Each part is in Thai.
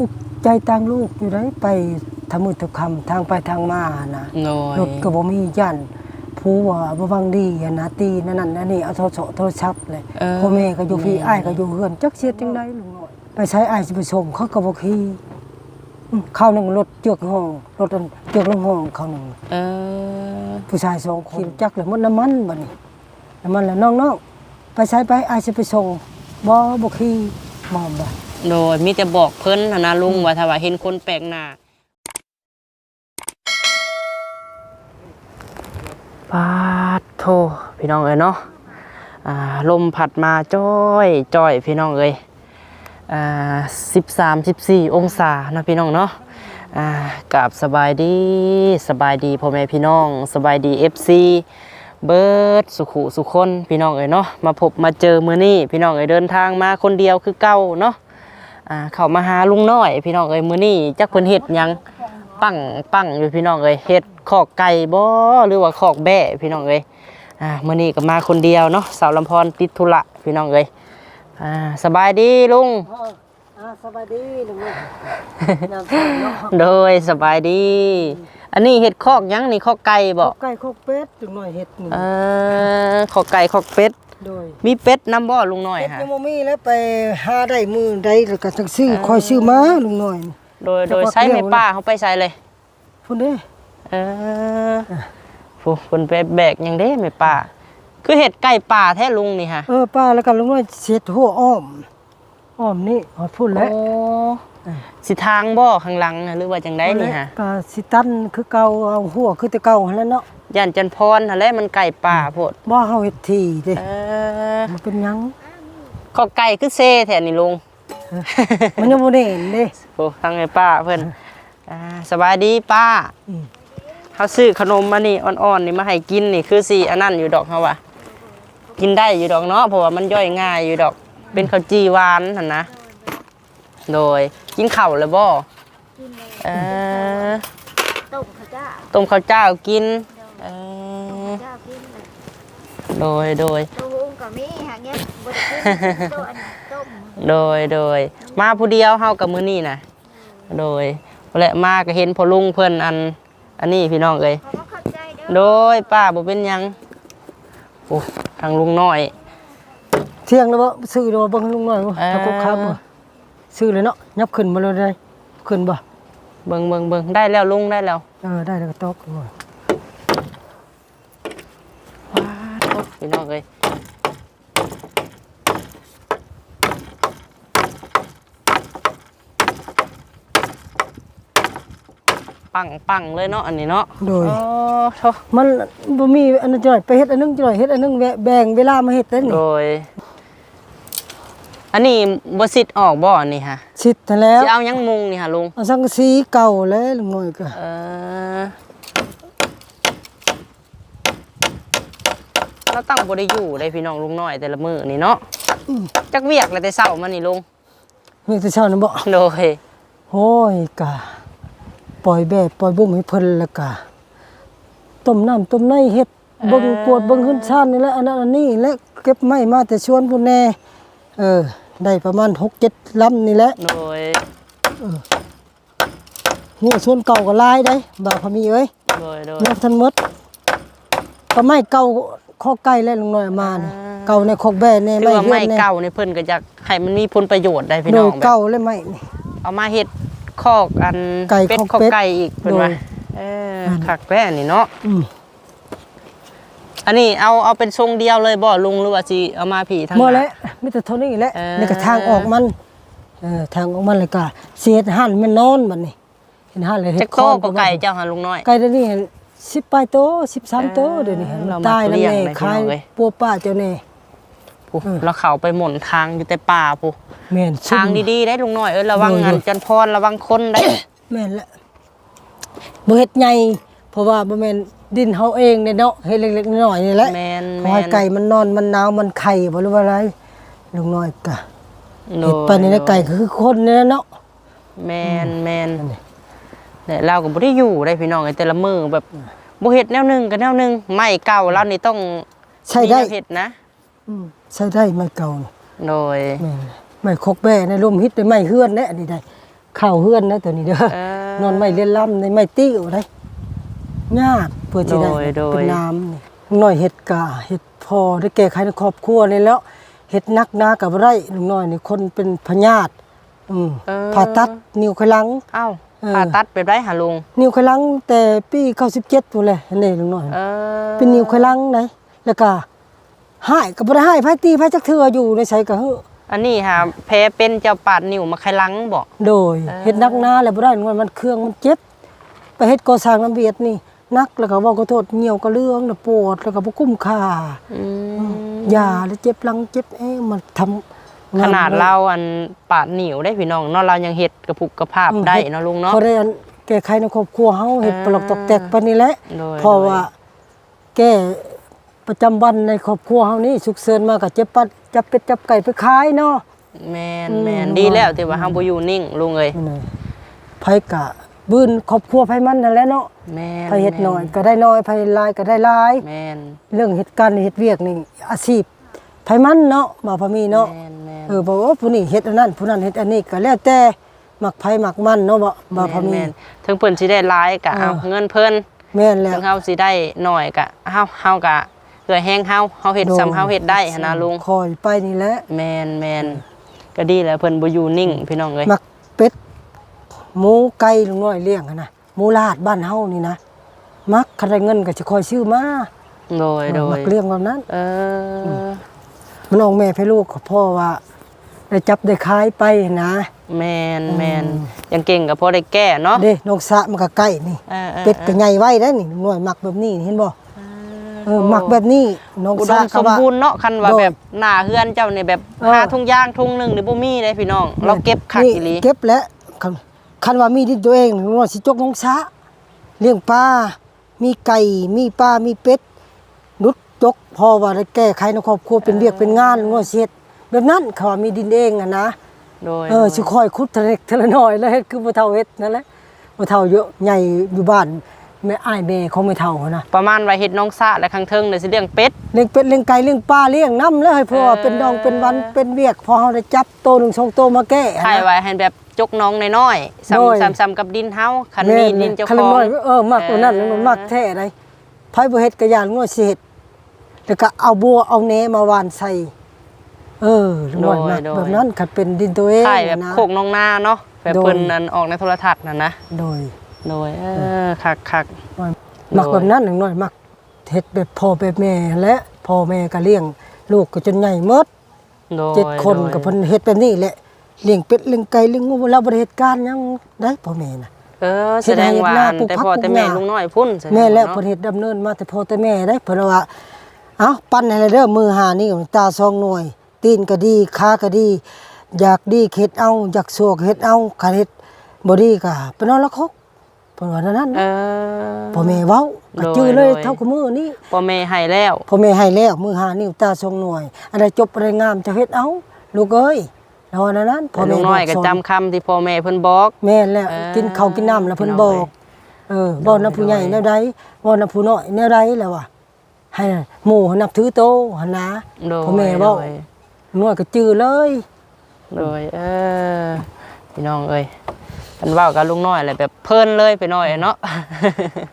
อุกใจตังลูกอยู่ได้ไปทำมือทำคำทางไปทางมานะโดยรถก็บ่มียันผู้ว่าบ่วังดีอะนะตีนั่นนั่นอันนี้เอาโทรศัพท์โทรศัพท์เลยเออ พ่อแม่ก็อยู่พี่อ้ายก็อยู่เฮือนจักเสียจังได๋ลุงน้อยไปใช้อ้ายสิไปส่งเขาก็บ่ขี่อืมเข้าหนึงรถเจือกห้องรถอันเจือกลงห้องเข้าหนึงเออผู้ชายสองคนขี่จักรเลยหมดน้ำมันบัดนี้น้ำมันแล้วน้องๆไปใช้ไปอ้ายสิไปส่งบ่บ่ขี่มอมบ่ โดยมีแต่บอกเพิ่นหั้นนะลุงว่าถ้าว่าเห็นคนแปลกหน้าปาดโทพี่น้องเอ้ยเนาะอ่าลมผัดมาจ้อยจ้อยพี่น้องเอ้ยอ่าสิบสามสิบสี่องศานะพี่น้องเนาะอ่ากราบสบายดีสบายดีพ่อแม่พี่น้อง สบายดีเอฟซีเบิร์ดสุขุสุคนพี่น้องเอ้ยเนาะมาพบมาเจอมือนี่พี่น้องเอ้ยเดินทางมาคนเดียวคือเก่าเนาะ อ่าเข้ามาหาลุงน้อย พี่น้องเอ้ยมื้อนี้จักเพิ่นเฮ็ดหยังปั้งปั้งอยู่พี่น้องเอ้ยเฮ็ดคอกไก่บ่หรือว่าคอกแบะพี่น้องเอ้ยอ่ามื้อนี้ก็มาคนเดียวเนาะสาวลำพรติดธุระพี่น้องเอ้ยอ่าสบายดีลุงอ่าสบายดีลุงน้อยน้ำใสเนาะโดยสบายดี อันนี้เฮ็ดคอกหยังนี่คอกไก่บ่ไก่คอกเป็ดลุงน้อยเฮ็ดนี่เออคอกไก่คอกเป็ด โดยมีเป็ดนํบ่ลุงน้อยเป็ดฮะยังบ่มีแล้วไปหาได้มือได้แล้วก็จังซื้อคอยซื้อมาลุงน้อย โดยโดยแต่ว่าใช้เปรี้แม่ยวป้าเขาไปใส่เลย พุ่นเด้ เออผู้เพิ่นไปแบกหยังเด้แม่ป้าคือเห็ดไก่ป่าแท้ลุงนี่ฮะเออป้าแล้วก็ลุงน้อยเสียดหัวอ้อม อ้อมนี่ฮอดพุ่นแล้วโอ้สิทางบ่ข้างหลังน่ะหรือว่าจังไดนี่ฮะ ก็สิตันคือเก่าเอาหัวคือแต่เก่าหั่นแหล้วเนาะ ย่านจันพรหั่นแหละมันไก่ป่าโพดบ่เฮาเฮ็ดทีเด้เออมันเป็นหยังขอไก่คือเซแท้นี่ลุงมันยังบ่ได้เห็นเด้โอ้ทางไอ้ป้าเพิ่นอ่าสบายดีป้าอืมเฮาซื้อขนมมานี่อ่อนๆนี่มาให้กินนี่คือสิอันนั้นอยู่ดอกเฮาว่ากินได้อยู่ดอกเนาะเพราะว่ามันย่อยง่ายอยู่ดอก เป็นข้าวจีหวานหั่นนะ โดยกินข้าวแล้วบ่เออต้มข้าวเจ้าต้มข้าวเจ้ากินเออ เจ้ากินเลย โดยโดยตัวหุงก็มีหางเงี้ยบไดกินตัวอันต้มโดยโดย มาผู้เดียวเฮากับมื้อนี้นะโดยและมาก็เห็นพ่อลุงเพิ่นอัน อันนี้พี่น้องเอ้ย ขอมาขอบใจเด้อโดยป้าบ่เป็นหยังโอ้ทางลุงน้อย เที่ยงแล้วบ่ซื้อแล้วบ่เบิ่งลุงน้อยบ่เอ่อ ถ้าคบครับบ่ซื้อเลยเนาะยับขึ้นมาเลยได้ ขึ้นบ่เบิ่งเบิ่งเบิ่งได้แล้วลุงได้แล้ว เออได้แล้วก็ตอกหน่อย ว้าโถ่ พี่น้องเอ้ยปังปังเลยเนาะอันนี้เนาะโดย โอ้โถมันบ่มีอันนั้นจ่อยไปเฮ็ดอันนึงจ่อยเฮ็ดอันนึงแวะแบ่งเวลามาเฮ็ดได้นี่โดย อันนี้บ่สิทธิ์ออกบ่อันนี้ฮะสิทธิ์นั่นแล้วสิเอาหยังมุงนี่ฮะลุงเอาสังกะสีเก่าแล้วลุงน้อยก็เออ เราตั้งบ่ได้อยู่ได้พี่น้องลุงน้อยแต่ละมื้อนี่เนาะจักเวียกแล้วแต่เช้ามานี่ลุงมีแต่เช้านั้นบ่โดยโอ้ยกะปล่อยแบบปล่อยบุ้มให้เพิ่นล้วกะต้มน้ำต้มในเฮ็ดเบิ่งกวดเบิ่งขึ้นชานนี่แหละอันนั้นอันนี้และเก็บไม้มาแต่ชวนพุ่นแน่เออ ได้ประมาณ6-7ลำนี่แหละโดยหัวชวนเก่าก็ลายได้บ่าวพมีเอ้ยโดยโดยยังทันมดก็ไม้เก่า คอกไก่แล้วลุงน้อยเอามานี่อ่าเก่าในคอกแบ่ในคือไม้ว่าเฮือไม้นในเก่านี่เพิ่นก็อยากให้มันมีผลประโยชน์ได้พี่โดน้อยงแบบเก่าเลยไม้นี่ เอามาเฮ็ดคอกอันไก่เป็ดคอกคอกเป็ดไก่อีกเพิ่นโดยว่าเออคักแว่นี่เนาะอืมอันนี้เอาเอาเป็นทรงเดียวเลยบ่ลุงหรือว่าสิเอามาผีทางบ่หน้าแล้วมีแต่เท่านี้แหละเออ นี่ก็ทางออกมันเออทางออกมันเลยก็เสียดหันมันนอนบัดนี้ เห็นหันเลยเฮ็จัดกโตคอนก็ไก่เจ้าหาลุงน้อย ไก่เดี๋ยวนี้ 10ปลายโต13โตเดี๋ยวนี้เออมันเรามาตายแล้วเลี้ยงแม่เลยพี่ขายน้องเอ้ย ปัวป้าเจ้าแน่ ผู้แล้วเขาไปหม่นทางอยู่แต่ป่าผู้แม่นทางดีๆได้ลุงน้อยเอ้ยระวังโดย งานจันพรระวังคนได้ แม่นละบ่เฮ็ดใหญ่เพราะว่าบ่แม่นดินเฮาเองเนี่ยเนาะเฮ็ดเล็กๆน้อยๆนี่แหละแมนขแมอให้นไก่มันนอนมันหนาวมันไข่บ่รู้ว่าอะไรลุงน้อยกะโดเฮ็ดไปนี่นะไก่ก็คือคนนี่นะเนาะแมนแมนนั่นนี่ เนี่ยเราก็บ่ได้อยู่ได้พี่น้องไอ้แต่ละมือแบบบ่เฮ็ดแนวหนึงกับแนวหนึงไม่เก่าแล้วนี่ต้องใช้ได้ มีแนวเฮ็ดนะ อืมใช้ได้ไม่เก่านี่โดย แม่นไม่คกแบ่ในลมฮิตได้ไม่เฮือนแน่อันนี้ได้ข้าวเฮือนนะตัวนี้เด้อเออนอนไม่เล่นล่ำในไม่ติ้วได้ยากเพื่อที่ได้โดยโดย เป็นน้ำนี่น้อยเห็ดกาเห็ดพอได้แก้ไขในครอบครัวนี่แล้วเห็ดนักนากับไรลุงน้อยนี่คนเป็นพญาติอืมเออผ่าตัดนิ้วไขลัง เอ้าเออ ผ่าตัดไปได้หาลุง นิ้วไขลังแต่ปี97ตัวเลยอันนี่ลุงน้อยเออเป็นนิ้วไขลังไหนแล้วก็หายก็บ่ได้หายไผตีไผจักเทื่ออยู่ในไสก็เฮ้ออันนี้ค่ะแพ้เป็นเจ้าปาดนิ้วมาไขลังบอกโดยเออเฮ็ดนักนาแล้วบ่ได้ลุงน้อยมันเครื่องมันเจ็บ ไปเฮ็ดก่อสร้างน้ำเวียดนี่นักแล้วก็เว่าขอโทษเหี่ยวก็เรื่องแล้วปวดแล้วก็บ่คุ้มค่าอืมยาแล้วเจ็บหลังเจ็บเอ้มันทำ ขนาดเราอันปาดนิ้วได้พี่น้องเนาะเรายังเฮ็ดกระปุกกระภาพได้เนาะลุงเนาะพอได้อันแก้ไขในครอบครัวเฮาเฮ็ดเออปลอกตอกแตกปานนี้แหละโดยเพราะว่าแก้ประจำวันในครอบครัวเฮานี่ฉุกเฉินมาก็เจ็บปัดจับเป็ดจับไก่ไปขายเนาะแมนอืมแมนดีแล้วที่ว่าเฮาบ่อยู่นิ่งลุงเอ้ยนี่นไผกะบืนครอบครัวไผมันนั่นแหละเนาะแมนไผเฮ็ดน้อยก็ได้น้อยไผหลายก็ได้หลายแมนเรื่องเหตุการณ์เหตุเวียกนี่อาชีพไผมันเนาะบ่าวพะมีเนาะแมนแมนเออบอกว่าผู้นี้เฮ็ดอันนั้นผู้นั้นเฮ็ดอันนี้ก็แล้วแต่มักไผมักมันเนาะบ่บ่าวพะมีแม่นถึงเพิ่นสิได้หลายก็เอาเออเงินเพิ่นแม่นแล้ถึวงเฮาสิได้น้อยก็เฮาเฮาก็เอื้อแฮงเฮาเฮาเฮ็ดซ้ำเฮาเฮ็ดได้หันนะลุงคอยไปนี่แหละแมนแมนก็ดีแล้วเพิ่นบ่อยู่นิ่งพี่น้องเอ้ยมักเป็ดหมูไก่ลุงน้อยเลี้ยงอะนะหมูลาดบ้านเฮานี่นะมักคันได้เงินก็สิคอยซื้อมาโดยโดมัยกเลี้ยงแบบนั้นเออมันออกแม่ให้ลูกก็พ่อว่า ได้จับได้ขายไปนะแมนแมนยังเก่งก็พอได้แก้เนาะเด้นกสะมันก็ใกล้นี่เออออเป็ดก็ใหญ่ไว้ได้นี่ลุงน้อยมักแบบนี้เห็นบ่เออมักแบบนี้นกอุดสะมสก็มว่าบูรณ์เนาะคันว่าโดยแบบหน้าเฮือนเจ้านี่แบบเออหาทุ่งย่างทุ่งหนึงนี่บ่มีเลยพี่น้อง เราเก็บคักอีหลีเก็บแล้วคันคันว่ามีดินตัวเองลุงน้อยสิจกนกสะเลี้ยงปลามีไก่มีปลามีเป็ดนุดจกพอว่าได้แก้ไขในครอบครัวเป็นเวียกเป็นงานลุงน้อยสิเฮ็ด แบบนั้นเขาว่ามีดินเองอะนะโดยเออสิคอยคุดทะเล็กทะละน้อยแล้วเฮ็ดคือบ่เฒ่าเฮ็ดนั่นแหละบ่เฒ่าเยอะใหญ่อยู่บ้านแม่อ้ายแม่ของไม่เฒ่าหั้นนะประมาณว่าเฮ็ดน้องสะและข้างเทิงเดี๋ยวสิเลี้ยงเป็ดเลี้ยงเป็ดเลี้ยงไก่เลี้ยงปลาเลี้ยงน้ำแล้วให้เพราะว่าเป็นดองเป็นวันเป็นเวียกพอเฮาได้จับโตหนึงสองโตมาแก้อะถ่ายนะไว้ให้แบบจกน้องน้อยๆโดยซ้ำซ้ำๆกับดินเฮาคันมีแม่ดินเจ้าคัขละองน้อยเออมักตัวนั้นมันมักแท้ได้ไผบ่เฮ็ดก็ย่านน้อยสิเฮ็ดแล้วก็เอาบัวเอาแหนมาหว่านใส่ เออน้อยมักแบบนั้นคันเป็นดินตัวเองถ่ายแบบนะโคกน้องนาเนาะแบบโดยเพิ่นนั่นออกในโทรทัศน์นั่นนะโดยโดยเออคักคักมักแบบนั้นหนึ่งหน่อยมักเฮ็ดแบบพ่อแบบแม่และพ่อแม่ก็เลี้ยงลูกก็จนใหญ่หมดโดยเจ็ดคนโดยก็เพิ่นเฮ็ดแบบนี้แหละเลี้ยงเป็ดเลี้ยงไก่เลี้ยงงูเราบ่ได้เฮ็ดการหยังได้พ่อแม่น่ะเออแสดงว่าเฮ็ดนาแต่ปลูกผักพ่อแต่แม่ปลูกหญ้าลุงน้อยพุ่นสดงแม่แล้วเนาะเพิ่นเฮ็ดดำเนินมาแต่พ่อแต่แม่ได้เพิ่นว่าเอ้าปั้นให้เลยเด้อมือหานี่ตาซองหน่วย ตีนก็ดีขาก็ดี อยากดีเฮ็ดเอา อยากสวกเฮ็ดเอาคันเฮ็ดบ่ดีก็ไปนอนละคกเพิ่นว่านั้นนั้นเออ พ่อแม่เว้าก็โดยจื้อเลยโดย เท่ากับมือนี้พ่อแม่ให้แล้ว พ่อแม่ให้แล้วมือหานิ้วตาทรงหน่วยอะไรจบอะไรงามจะเฮ็ดเอา ลูกเอ้ยเราอันนั้นพ่อแต่ลุแม่งน้อยบก็สจำคำที่พ่อแม่เพิ่นบอก แม่นแล้วเออกินข้าวกินน้ำแล้วเพิ่นพี่บน้อองกเออบ่นำผู้ใหญ่แนวใดบ่นำผู้น้อยแนวใดแล้วว่ะให้หมู่นับถือโตหั่นนะ โดยพ่อแม่เว้าโดย น้อยก็จื้อเลยโดยเออพี่น้องเอ้ยมันเว้ากับลุงน้อยแหละแบบเพลินเลยไปหน่อยเนาะ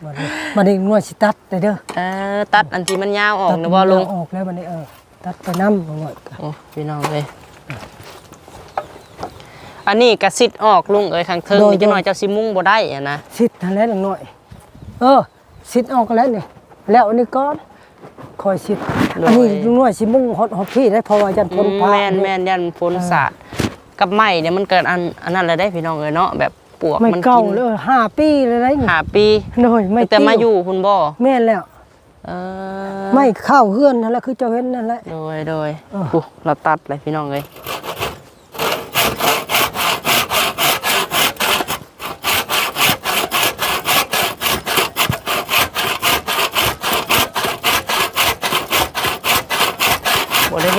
บัดนี้บัดนี้น้อยสิตัดได้เด้อเออตัดอันที่มันยาวออกตัดนะบ่ลุงออกแล้วบัดนี้เออตัดไปนำน้อยก็โอ้พี่น้องเอ้ยอันนี้กระซิดออกลุงเอ้ยข้างเทิงนี่จังหน่อยเจ้าสิมุ่งบ่ได้อะนะสิทธิ์นั่นแหละน้อย เออสิทธิ์ออกแล้วนี่แล้วอันนี้ก่อน คอยสิทธิ์อันนี้น้อยสิมุ่งฮอดฮอดพี่ได้เพราะว่ายันพ้นพาแม่นแม่นยันฝนสาดกับไม้เนี่ยมันเกิดอันอันนั้นเลยได้พี่น้องเอ้ยเนาะแบบปวกไม่มันเก่ากินเลยห้าปีเลยนะนี่หาปีโดยไม่แต่มาติ้วอยู่คุณบ่แม่นแล้ว เออไม่เข้าเฮือนนั่นแหละคือเจ้าเห็นนั่นแหละ โดยโดยเออปุ๊เราตัดเลยพี่น้องเลย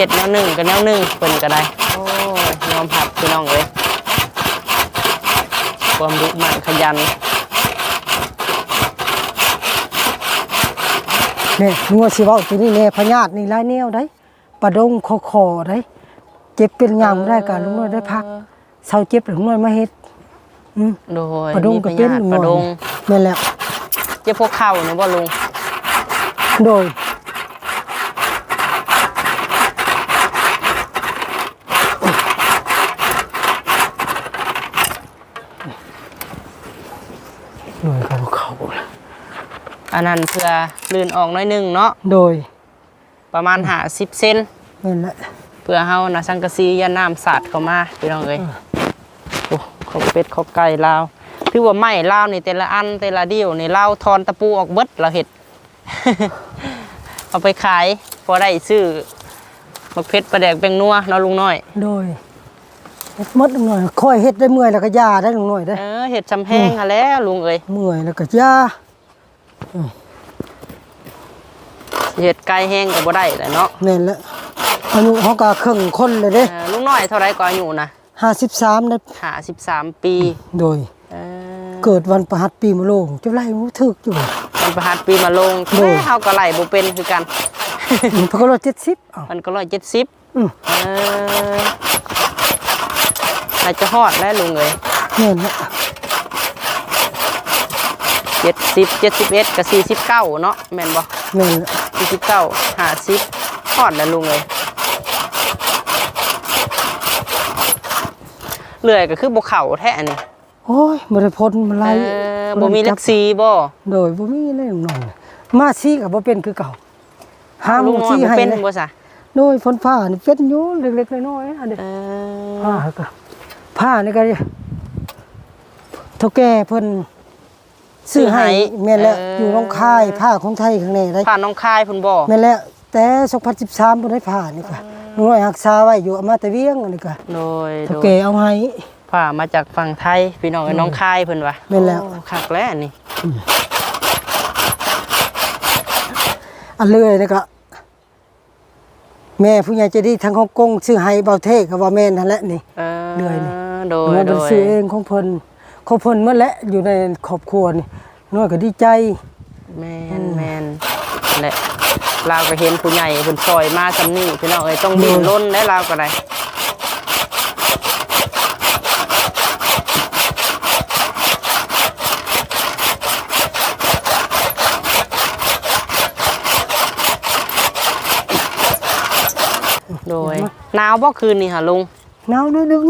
บได้เห็ดแนวหนึ่งกับแนวหนึ่งเป็นก็ได้ โอ้ยยอมผัดพี่น้องเลยความรุมันขยันเนี่ยงัวสิเว้าตัวนี้แน่พญาตินี่หลายแนวได้ปลาดงคอคอได้เจ็บเป็นยามได้การลุงน้อยได้พักเศร้าเจ็บลุงน้อยมาเฮ็ดอืมโดยปลาดงมีก็พเป็นยาธิปลาดงแม่นแล้วเจ็บพวกเข่าเนี่ยบ่ลุงโดยโดยเขาเขา อั นนั้นเพื่อลื่นออกหน้อยหนึงเนาะโดย ประมาณ50เซนแม่นแหละเพื่อเฮานะสังกะสียาน้ำสาดเข้ามาพี่น้องเอ้ยโอ้เขาเป็ดเขาไก่ลาวคือว่าไม้ลาวนี่แต่ละอันแต่ละเดียวนี่ลาวทอนตะปูออกเบิดเราเห็ดเอาไปขายพอได้ซื้อมักเพชรปลาแดกแปงนัวเนาะลุงน้อย โดยเฮ็ดหมดหน่อยค่อยเฮ็ดได้เมื่อยแล้วก็ยาได้ลงหน่อยได้เออเห็ดชำแห้งหาแหล้วลุงเอ้ยเมื่อยแล้วก็ยา เห็ดไก่แห้งก็บ่ได้แหละเนาะแม่นแล้วอายุเขาก็ครึ่งคนเลยเด้เออลุงน้อยเท่าไรก็อายุนะ53ได้53ปีโดย เออเกิดวันประหัสปีมะโรงจะไล่มูถึกอยู่ มันประหัสปีมาลงโดยแม่เฮาก็ไล่บ่เป็นคือกันมันพกรถ70อ้าว มันก็170อือเอออาจจะฮอดแล้วลุงเอ้ยแม่นแล้ว เจ็ดสิบเจ็ดสิบเอ็ดกับสี่สิบเก้าเนาะแม่นบ่แม่นแล้วสี่สิบเก้าห้าสิบฮอดแล้วลุงเอ้ยเลื่อยก็คือบ่เข่าแท้อันนี่โอ้ยบ่ได้พ้นมันเอไล่อบ่มีเล็กซีบ่โดยบ่มีเลยน้องมาซี่ก็บ่เป็นคือเก่าห้ามลุงน้อยซี่บ่ให้เป็นเลยบ่ซะโดยฝนฟ้านี่เป็นอยู่เล็กๆน้อยๆอันนี้เอผ้าอก็ผ้านี่ก็เท่าแก่เพิ่น ซื้อให้แม่นแล้วอยู่น้องคายผ้าของไทยข้างในได้ผ่านน้องคายพุ่นบ่แม่นแล้วแต่2013บ่ได้ผ้านี่ก็น้อยรักษาไว้อยู่เอามาแต่เวียงอันนี้ก็โดยเท่าโดยแก่เอาให้ผ่ามาจากฝั่งไทยพี่น้องไอ้น้องคายเพิ่นว่าแม่นแล้วโอ้คักแล้วอันนี่อันเลยนี่ก็แม่ผู้ใหญ่ใจดีทางฮ่องกงซื้อให้เบาเทก็ว่าแม่นนั่นแหละนี่เออเลื่อยนี่โดยมันโดเป็นยซื้อเองของเพิ่น ของเพิ่นเมื่อและอยู่ในครอบครัวนี่น้อยก็ดีใจ แมนแมนแหละลาวก็เห็นผู้ใหญ่เพิ่นซอยมาซำนี้พี่น้องเอ้ยต้องดิ้นรนได้ลาวก็ได้โดยหนาวบ่คืนนี่หะลุงหนาวนิดนึง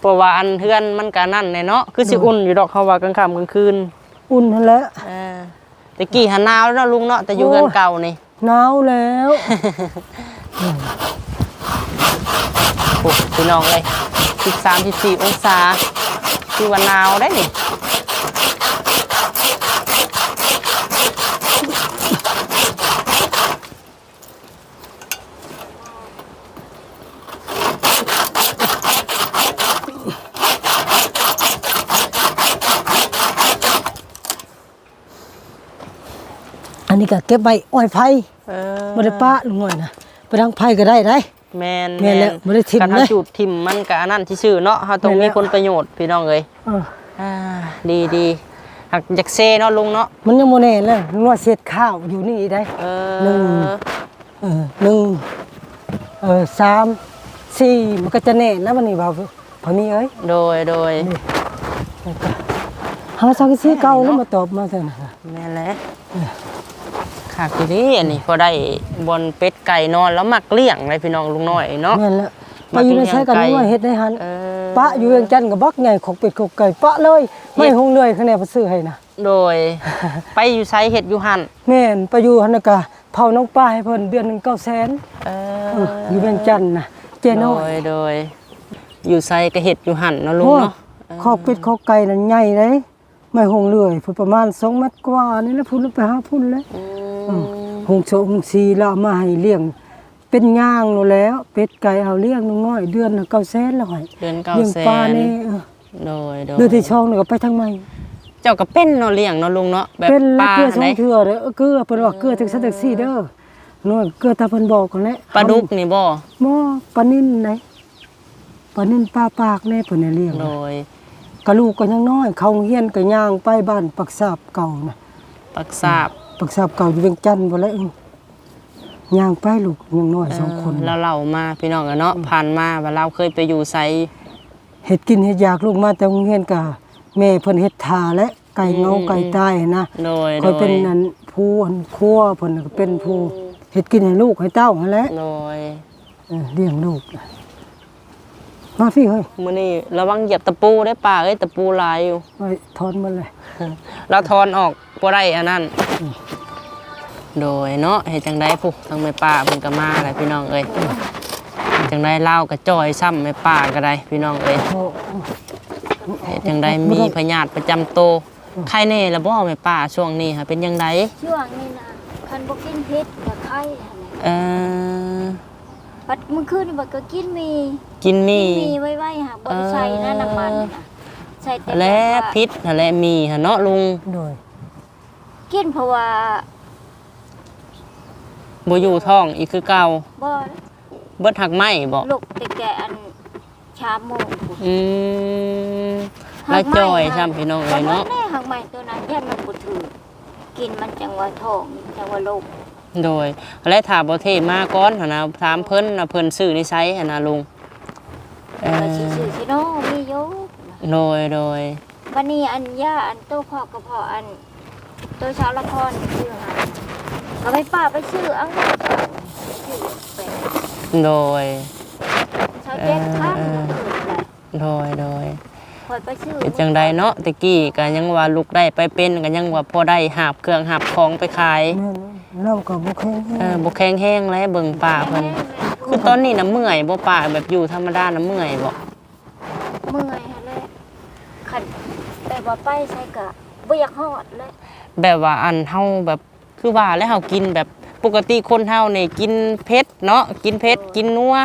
เพราะว่าอันเฮือนมันก็นั่นแน่เนาะคือสิอุ่นอยู่ดอกเขาว่ากลางค่ำกลางคืนอุ่นนั่นแหละเออตะกี้หันหนาวแล้วเนาะลุงเนาะแต่อยู่โอ้เฮือนเก่านี่หนาวแล้วโอ้พี่น้องเลยสิบสามสิบสี่องศาคือว่าหนาวได้นี่ นนี้ก็เก็บไว้อ้อยไผ่เออบ่ได้ปะลุงน้อยนะไปทางไผ่ก็ได้ได้ แมนแม่นแล้วบ่ได้ทิ่มกันเลยเฮาจูดทิมมันก็อันนั้นที่ชื่อเนาะเฮาต้องแม่นแล้มีวผลประโยชน์พี่น้องเอ้ยเอออ่าดีดีหักอยากเซเนาะลุงเนาะมันยังบ่แน่เลยลุงน้อยเสียดข้าวอยู่นี่ได้ เอหนึ่งอเออหนึ่งเออสามสี่มันก็จะแน่นะวันนี้บ่าวพอมีเอ้ยโดยโดยหาสังสีเก่าแล้วมาตอบมาซั่นน่ะแม่นแล้ว ค่ะคือดีอันนี้พอได้บนเป็ดไก่นอนแล้วมักเลี้ยงเลยพี่น้องลุงน้อยเนาะแม่นแล้วไปอยู่ในใช้กันลุงน้อยเฮ็ดได้หันเออปะอยู่เวียงจันทน์กับบักใหญ่ของเป็ดของไก่ปะเลย ไม่หงเหนื่อยคะแนนบ่ซื้อให้นะโดย ไปอยู่ไซเห็ดอยู่หันแม่นไปอยู่หั่นน่ะก็เผาน้องป้าให้เพิ่นเดือนหนึง900,000เอเอออยู่เวียงจันทน์น่ะเจโดน้อยยโดย อยู่ไซก็เห็ดอยู่หันเนาะลุงโอ้เนาะคอกเป็ดคอกไก่นั่นใหญ่เลยไม่หงเลื่อยพุ่นประมาณ2เมตรกว่านี่แหละพุ่นไปหาพุ่นเลยอืม หงโชหงซีแล้วเอามาให้เลี้ยง เป็นย่างโลแล้ว เป็ดไก่เอาเลี้ยงน้อยๆเดือนละ900,000แล้วให้เดือนเก้าเลี้ยงแสปลาน นี่เออโดยโดยเดือนที่ช่องนี่ก็ไปทางใหม่เจ้าก็เป็นเนาะเลี้ยงเนาะลุงเนาะแบบเป็นปแล้วลาเกลือสอไหนงเทื่อเด้อเกลือเพิ่นว่าเกลือจังซั่นจังซี่เด้อน้อยเกลือตาเพิ่นบอกกันแหละปลาดุกนี่บ่หม้อปลานิ่นไหนปลานิ่นปลาปากแน่เพิ่นให้เลี้ยง โดยกะลูกก็ยังน้อย เขาเฮียนก็ย่างไปบ้านปักสาบเก่านะปักสาบ ปักสาบเก่าอยู่เวียงจันทน์บ่แล้วเองย่างไปลูกยังน้อยสองคนเราเล่ามาพี่น้องอะเนาะผ่านมาว่าเราเคยไปอยู่ไซเฮ็ดกินเฮ็ดอยากลูกมาแต่โรงเรียนก็แม่เพิ่นเฮ็ดทาและไก่เงาอืมไก่ตายนะโดยคอยเป็นโดอันผู้อันครัวเพิ่นก็เป็นผู้เฮ็ดกินให้ลูกให้เต้าหั่นแหละโดยเออเลี้ยงลูกมาพี่เฮ้ยมื้อนี้ระวังเหยียบตะปูได้ป่าเอ้ยตะปูหลายอยู่ไปถอนมันเลย เราทอนออก บ่ได้อันนั้น โดยเนาะเฮ็ดจังได๋พุทางแม่ป้าเพิ่นก็มาแหละพี่น้องเอ้ยเฮ็ดจังได๋เล่าวก็จ่อยซ้ำแม่ป้าก็ได้พี่น้องเอ้ยโอ้เฮ็ดจังได๋มีพยาธิประจำโตวไข้แน่ละบ่แม่ป้าช่วงนี้ค่ะเป็นจังไดช่วงนี้นะคันบ่กินเผ็ดก็ไข้หั่นแหละเอ่อบัดมื้อคืนนี่บัดก็กินมีกินมีกินมีไว้ๆหากบ่ได้ใส่นะน้ำมันน่ะใส่แต่และแบบว่าพิษนั่นแหละมีหั่นเนาะลุง โดย กินเพราะว่าบ่อยู่ท้องอีกคือเก่าบ่เบิดหักไหม้บ่ลูกแต่แกอันชามโมงพู้นอืมแล้วจ่อยซ้ำพี่น้องเอ้ยเนาะแน่หักใหม่ตัวนั้นยันมันบ่ถือกินมันจังว่าท้องจังว่าโรคโดย และถามบ่เทมาก่อนหั่นนะถามเพิ่นน่ะเพิ่นซื้อในไสหั่นนะลุงเอก็อสิซื้อสิเนาะมีอยู่โดยโดย วันนี้อันย่าอันโตพ่อกระเพาะอัน โตชาวละครชื่อหาเอาไปป้าไปชื่อเอาชื่อไปโดย ชาวเจ็ดข้างเออโดย โดยคอยไปชื่อเป็นจังใดเนาะตะกี้ก็ยังว่าลูกได้ไปเป็นก็ยังว่าพอได้หาบเครื่องหาบของไปขาย แม่นเล่ากับบ่แข็งเออบ่แข็งแห้งแล้วเบิ่งป่าเพิ่นคือตอนนี้น่ะเมื่อยบ่ป่าแบบอยู่ธรรมดาน่ะเมื่อยบ่เมื่อยฮะเลยขันแต่ว่าไปใช่กะ บ่อยากฮอดเลยแบบว่าอันเฮาแบบคือว่าแล้วเฮากินแบบปกติคนเฮานี่กินเผ็ดเนาะกินเผ็ดกินนัว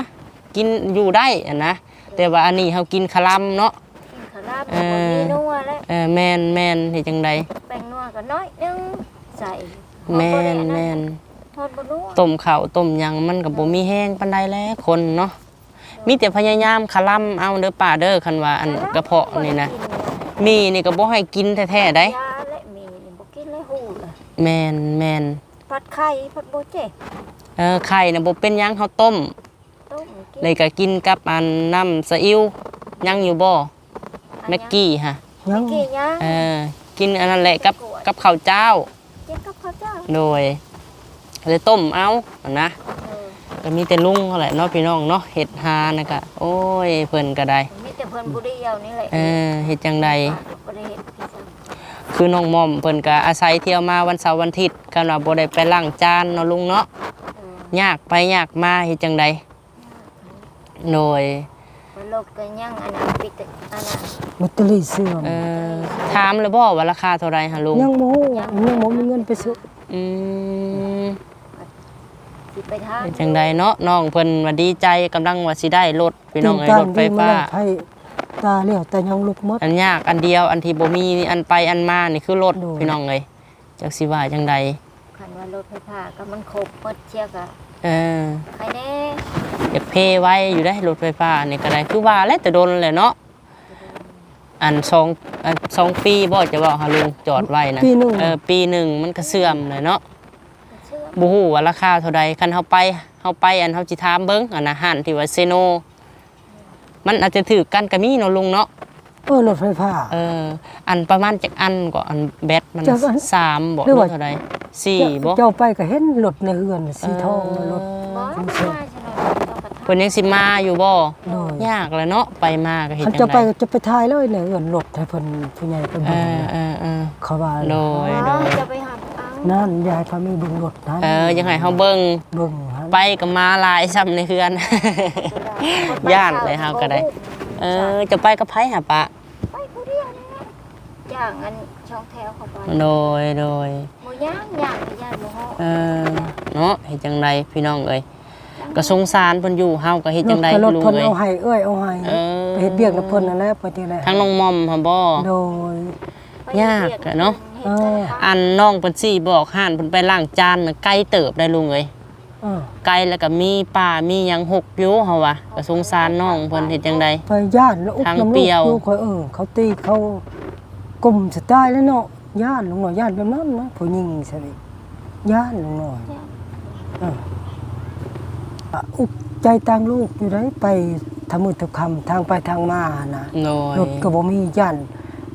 กินอยู่ได้อะนะแต่ว่าอันนี้เฮากินคลำเนาะกินขาวลาบกับบ่มีนัวแล้วเออแม่นแม่นเฮ็ดจังไดแป้งนัวก็น้อยนึงใส่แม่นแม่นทอดบ่นัวต้มข้าวต้มหยังมันก็บ่มีแห้งปานใดแล้วคนเนาะมีแต่พยายามคลำเอาเด้อป้าเด้อคันว่าอันกระเพาะนี่นะ มีนี่ก็บ่ให้กินแท้ๆได้ยาและมีนี่บ่กินเลยหูเลยแม่นแม่นผัดไข่ผัดบ่เจ็เออไข่น่ะบ่เป็นหยังเฮาต้ม ต้มกินเลยก็กินกับอันน้ำซีอิ๊วยังอยู่บ่แม็กกี้ฮะยังกินยังเออกินอันนั้นแหละกับกับข้าวเจ้ากินกับข้าวเจ้าโดยเลยต้มเอาอะนะเออก็มีแต่ลุงเขาแหละเนาะพี่น้องเนาะเห็ดหานะกะโอ้ยเพิ่นก็ได้มีแต่ เพิ่นบ่ได้เอานี่แหละเออเฮ็ดจังใดบ่ได้เฮ็ดพี่ซ้ำคือน้องมอมเพิ่นก็อาศัยเที่ยวมาวันเสาร์วันอาทิตย์กันว่าบ่ได้ไปล้างจานเนาะลุงเนาะเออยากไปยากมาเฮ็ดจังใดโดยบ่ลบก็ยังอันนั้นปิดอันนั้นแบตเตอรี่เสื่อมเออถามเลยบ่ว่าราคาเท่าไหร่ฮะลุงยังบ่ฮู้ยังบ่มีเงินไปซื้ออืมสิไปทางเป็นจังใดเนาะน้องเพิ่นว่าดีใจกำลังว่าสิได้รถพี่น้องไอ้รถไฟฟ้าไฟ ตาเลี้ยวแต่ยังลุกหมด อันยากอันเดียวอันที่บ่มีนี่อันไปอันมานี่คือรถโดย พี่น้องเอ้ยจักสิว่าจังใดคันว่ารถไฟฟ้าก็มันครบหมดเชียกะเออใครแน่อยากเพไว้อยู่ได้รถไฟฟ้านี่ก็ได้คือว่าแล้วแต่โดนแหละเนาะอันสองอันสองปีบ่จะบอกหาลุงจอดไว้นะปีหนึงเออปีหนึ่งมันก็เสื่อมเลยเนาะ เชื่อบ่ฮู้ว่าราคาเท่าใดคันเฮาไปเฮาไปอันเฮาสิถามเบิ่งอันอาหารที่ว่าเซโน มันอาจจะถือกันก็มีเนาะลุงเนาะเออรถไฟฟ้า เออ อันประมาณจักอันก็อันแบตมันจักอันสามบ่หรือว่า เท่าใดสี่บ่เจ้าไปก็เห็นรถในเฮือนสีทองรถบ่เออมาใช่ไหมต้องกระทเพิ่นยังสิมาอยู่บ่โดยยากแหล้วเนาะไปมาก็เฮ็ดคันจัจะงไปไดก็จะไปทายเลยเนี่ยเฮือนรถให้เพิ่นผู้ใหญ่ไปเอเบิ่งอเออเออเขาว่าโดยำโดอ๋อยจะไปหาเอานั่นยายเขามีเบิ่งรถนั้นเออยังไงเฮาเบิ่งเบิ่งหั่น ไปก็มาหลายซ้ำในเฮือน ย่านเลยเฮาก็ได้ เออ จะไปกับไผหาปะ ไปผู้เดียวนี่นะย่างอันช่องแถวเข้าไปโดยโดยหมูย่างย่างไปย่างหมูฮ้อเออเนาะเฮ็ดจังไดพี่น้องเอ้ยก็สงสารเพิ่นอยู่เฮาก็เฮ็ดจังไดรถลุงเพิ่นเอ้ยเอาให้เอ้ยเอาให้เออไปเฮ็ดเบียกกับเพิ่นนั่นแหละไปที่แรกทั้งน้องมอมหั่นบ่โดยไปยากอะเนาะฮ็ดแต่ละอันน้องเพิ่นสิบอกห่านเพิ่นไปล้างจานน่ะไกลเติบได้ลุงเอ้ยเออ ไกลแล้วก็มีป่ามีหยังหกอยู่เฮาว่าก็สงสารน้องเพิ่นเฮ็ดจังได ไปย่านแล้วอุกทางน้ำเปรี้ลูกยวอยู่เขาเออเขาตีเขากลุ่มสไตล์แล้วเนาะย่านลุงหน่อยย่านแบบนั้นนะผู้หญิงซะดิย่านลุงหน่อยเอออะอุกใจตังลูกอยู่ได้ไปทางมืดทางคำทางไปทางมานะโดยรถก็บ่มีย่าน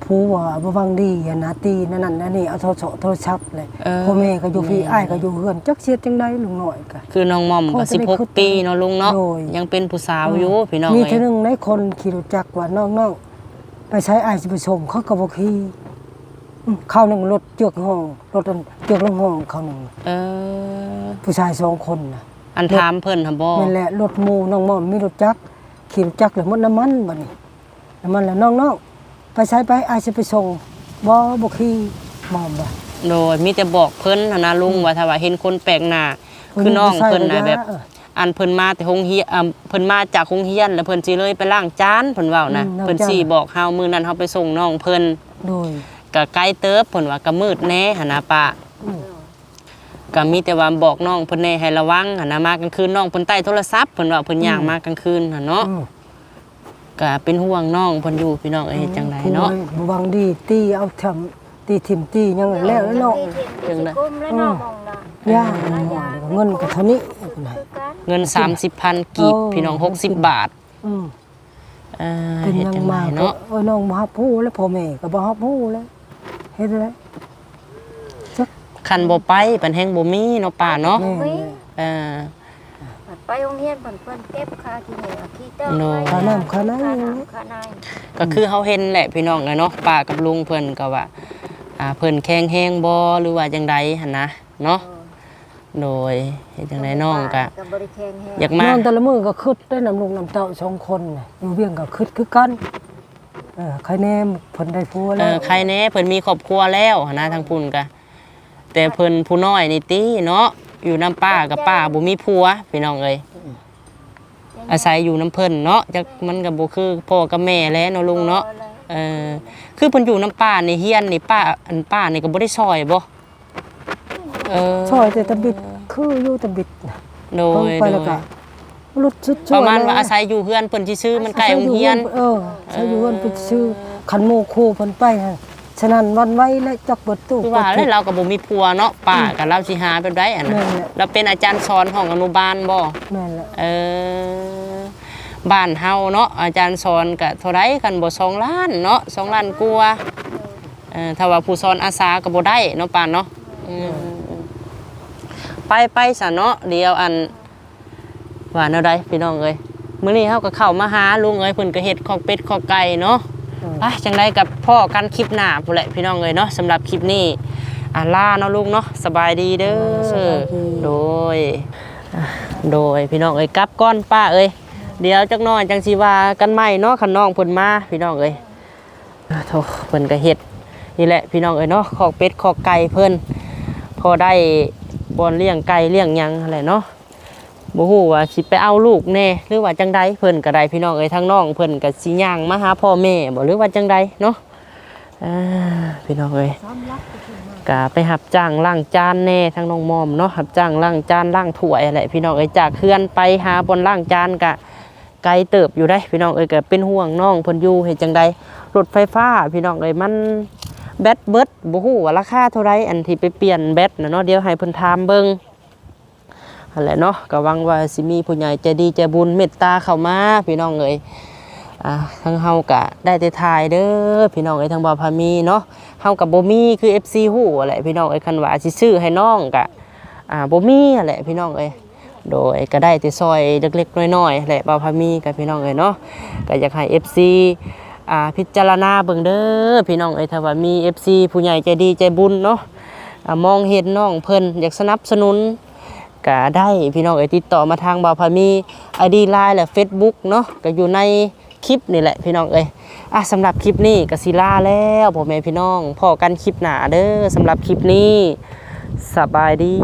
ผู้ว่าบ่วังดีอะนะตีนั่นนั่นอันนี่เอาโทรศัพท์โทรศัพท์เลยเออ พ่อแม่ก็อยู่พี่อ้ายก็อยู่เฮือนจักเสียจังไดลุงน้อยก็ คือน้องหม่อมพ่อก็จะได้ขึ้น16ปีเนาะลุงเนาะโดย ยังเป็นผู้สาวอยู่พี่น้องมีเอ้เท่ายนึงในคนขี่รถจักรว่าน้องๆไปใช้อ้ายสิไปชมเขาก็บ่ขี่อืมเข้าหนึงรถเจือกห้องรถอันเจือกลงห้องเข้าหนึงเออ ผู้ชายสองคนน่ะ อันถามเพิ่นหั่นบ่นั่นแหละรถหมู่น้องม่อมมีรถจักรขี่รถจักรแล้วหมดน้ำมันบัดนี้น้ำมันแล้วน้องๆ ไปใช้ไปอ้ายสิไปส่งบ่บ่ขี่มอมบ่ โดยมีแต่บอกเพิ่นหั่นนะลุงว่าถ้าว่าเห็นคนแปลกหน้าคือน้องเพิ่นน่ะแบบอันเพิ่นมาแต่โรงเรียนอ่าเพิ่นมาจากโรงเรียน แล้วเพิ่นสิเลยไปล้างจานเพิ่นเว้านะอืมล้างจาน เพิ่นสิบอกเฮามื้อนั้นเฮาไปส่งน้องเพิ่นโดยก็ไกลเติบเพิ่นว่าก็มืดแน่หั่นนะป้า อืมก็มีแต่ว่าบอกน้องเพิ่นแน่ให้ระวังหั่นนะมากลางคืนน้องเพิ่นใต้โทรศัพท์เพิ่นว่าเพิ่นย่างมากลางคืนหั่นเนาะอืม ก็เป็นห่วงน้องเพิ่นอยู่พี่น้องเอ้ยเฮ็ดจังไดเนาะผู้ใดบ่หวังดีตีเอาทำตีทิมตีหยังแล้วแล้วเนาะถึงกุมแล้วเนาะมองนะย่าเงินก็เท่านี้คือกันเงิน 30,000 กีบโอ้พี่น้อง 60 บาทอืมเอ่อเป็นเฮ็ดยังจังไดมาก็เนาะเอ้ยน้องบ่ฮับผู้แล้วพ่อแม่ก็บ่ฮับผู้แล้วเฮ็ดได้จักคันบ่ไปปันแฮงบ่มีเนาะป้าเนาะแม่เฮ้ยเออ ไปโรงเรียนเพิ่นเพิ่นเก็บค่าที่เหนือที่เติมโน่ไว้ค่าน้ำค่าในค่าน้ำค่าในก็คือเฮาเห็นแหละพี่น้องเนาะป้ากับลุงเพิ่นก็ว่าอ่าเพิ่นแข็งแฮงบ่หรือว่าจังใดหั่นนะเนาะโดยเฮ็ดจังไดน้องก็กับบริแข็งแฮงอยากนมา อนแต่ละมื้อก็คึดได้น้ำลุงน้ำเต้าสองคนน่ะอยู่เวียงก็คึดคือกันเออใครแน่เพิ่นได้ผัวเอแล้วอใครแน่เพิ่นมีครอบครัวแล้วหั่นนะทางพุ่นก็แต่เพิ่นผู้น้อยนี่ติเนาะ อยู่น้ำป้ากับป้าบ่มีผัวพี่น้องเอ้ยอาศัยอยู่น้ำเพิ่นเนาะจักมันก็บ่คือพ่อกับแม่แหล้วเนาะลุงเนาะเออคือเพิ่นอยู่น้ำป้านี่เฮียนนี่ป้าอันป้านี่ก็บ่ได้ซอยบ่เออช่วยแต่ตะบิดคืออยู่ตะบิดน่ะโดลงยไปโดแล้วยก็รถชุดประมาณว่าแล้อาศัยอยู่เฮือนเพิ่นซื่อๆมันใกล้โรงเรียนเออใช้อยู่เฮือนไปซื้อขันโมคูเพิ่นไปฮะ ฉะนั้นวันไว้และจักเบิดตู้คือว่าเปิแล้ดวเราก็บ่มีผัวเนาะป้าก็เราสิหาแบบใดอันน่ะแม่นแหละเราเป็นอาจารย์สอนของอนุบาลบ่แม่นแหละเออบ้านเฮาเนาะอาจารย์สอนก็เท่าไรกันบ่สองล้านเนาะสองล้านกว่าเออถ้าว่าผู้สอนอาสาก็บ่ได้เนาะป้าเนาะอืมไปไปซะเนาะเดี๋ยวอันว่าแนวใดพี่น้องเอ้ยมื้อนี้เฮาก็เข้ามาหาลุงเอ้ยเพิ่นก็เฮ็ดขอกเป็ดขอกไก่เนาะ ไปจังไดกับพ่อกันคลิปหน้าพุ่นแหละพี่น้องเอ้ยเนาะสำหรับคลิปนี้อ่าลาเนาะลุงเนาะสบายดีเด้อโดยอะโดยพี่น้องเอ้ยกลับก่อนป้าเอ้ยเดี๋ยวจักหน่อยจังสิว่ากันใหม่เนาะคันน้องเพิ่นมาพี่น้องเอ้ยอ่าโธ่เพิ่นก็เฮ็ดนี่แหละพี่น้องเอ้ยเนาะขอกเป็ดขอกไก่เพิ่นพอได้บอนเลี้ยงไก่เลี้ยงหยังอะไรเนาะ บ่ฮู้ว่าสิไปเอาลูกแน่หรือว่าจังใดเพิ่นก็ได้พี่น้องเอ้ยทั้งน้องเพิ่นก็สิย่างมาหาพ่อแม่บ่หรือว่าจังใดเนาะอ่าพี่น้องเอ้ยก็ไปหับจ้างล้างจานแน่ทั้งน้องมอมเนาะหับจ้างล้างจานล้างถ้วยอะไรพี่น้องเอ้ยจากเฮือนไปหาบนล้างจานก็ไกลเติบอยู่ได้พี่น้องเอ้ยก็เป็นห่วงน้องเพิ่นอยู่เฮ็ดจังใดรถไฟฟ้าพี่น้องเอ้ยมันแบตเบิดบ่ฮู้ว่าราคาเท่าไรอันที่ไปเปลี่ยนแบตนะเนาะเดี๋ยวให้เพิ่นถามเบิ่ง นั่นแหละเนาะก็หวังว่าสิมีผู้ใหญ่ใจดีใจบุญเมตตาเข้ามาพี่น้องเอ้ยอ่าทั้งเฮากะได้แต่ทายเด้อพี่น้องเอ้ยทั้งบ่าวพามีเนาะเฮากับบ่มีคือ FC ฮู้แหละพี่น้องเอ้ยคันว่าสิซื้อให้น้องกะอ่าบ่มีแหละพี่น้องเอ้ยโดยก็ได้แต่ซอยเล็กๆน้อยๆแหละบ่าวพามีกับพี่น้องเอ้ยเนาะก็อยากให้ FC อ่าพิจารณาเบิ่งเด้อพี่น้องเอ้ยถ้าว่ามี FC ผู้ใหญ่ใจดีใจบุญเนาะอ่ามองเห็นน้องเพิ่นอยากสนับสนุน ก็ได้พี่น้องเอยติดต่อมาทางบาพามีไอดีไลน์และเฟซบุ๊กเนาะก็อยู่ในคลิปนี่แหละพี่น้องเอ้ยอะสำหรับคลิปนี้ก็สิลาแล้วพ่อแม่พี่น้องพอกันคลิปหนาเด้อสำหรับคลิปนี้สบายดี